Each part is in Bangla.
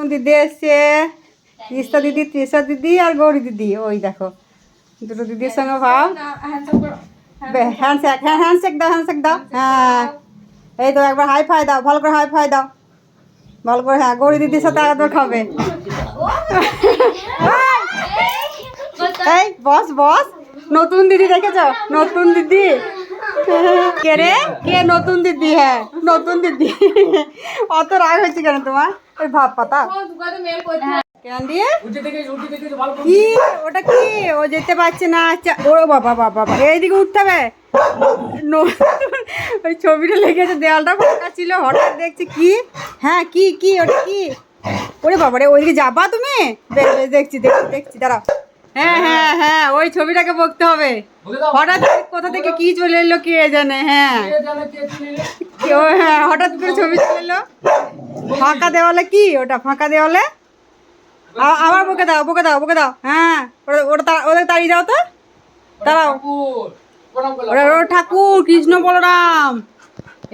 নতুন দিদি এসছে তিস্তা দিদি তৃষা দিদি আর গৌরী দিদি, ওই দেখো। দুটো দিদির সঙ্গে ভাব? হ্যান্ডশেক হ্যাঁ হ্যান্ডশেক দাও হ্যান্ডশেক দাও। হ্যাঁ। এই তো একবার হাই ফাই দাও, ভালো করে হাই ফাই দাও। ভালো করে হ্যাঁ গৌরী দিদির সাথে একবার খাবে। এই, বস বস। নতুন দিদি দেখেছ? নতুন দিদি। কে রে? কে? নতুন দিদি হ্যাঁ নতুন দিদি। অত রাগ হয়েছে কেন তোমার? ওই ভাব পাতা। কি? ওটা কি? ও যেতে পারছে না। বাবা বাবা এইদিকে উঠতে হবে। ওই ছবিটা লেগেছে দেওয়ালটা ছিল, হঠাৎ দেখছি কি? হ্যাঁ কি কি, ওটা কি? ওরে বাবা রে, ওইদিকে যাবা তুমি? দেখছি দেখছি দেখছি হ্যাঁ হ্যাঁ হ্যাঁ ওই ছবিটাকে বকতে হবে। হঠাৎ কোথা থেকে কি চলে এলো কে জানে হ্যাঁ। ও হ্যাঁ হঠাৎ করে ছবি চলে এলো। ফাঁকা দেওয়ালে কি? ওটা ফাঁকা দেওয়ালে? আবার বকে দাও বকে দাও বকে দাও হ্যাঁ। ওটা ওদের তাড়িয়ে দাও তো। দাঁড়াও। ওটা ওটা ঠাকুর কৃষ্ণ বলরাম।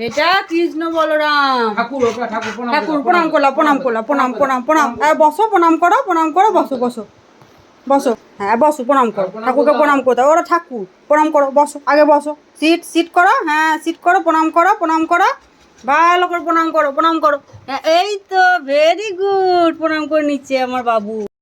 এটা কৃষ্ণ বলরাম। ঠাকুর প্রণাম করলা প্রণাম করলা প্রণাম প্রণাম প্রণাম বসো প্রণাম করো প্রণাম করো বসো বসো। বসো। হ্যাঁ বসো প্রণাম করো। ঠাকুরকে প্রণাম করতে। ওরা ঠাকুর প্রণাম করো বসো আগে বসো। সিট সিট করো হ্যাঁ সিট করো প্রণাম করো প্রণাম করো। ভালো করে প্রণাম করো প্রণাম করো। হ্যাঁ, এই তো ভেরি গুড প্রণাম করে নিচ্ছে আমার বাবু।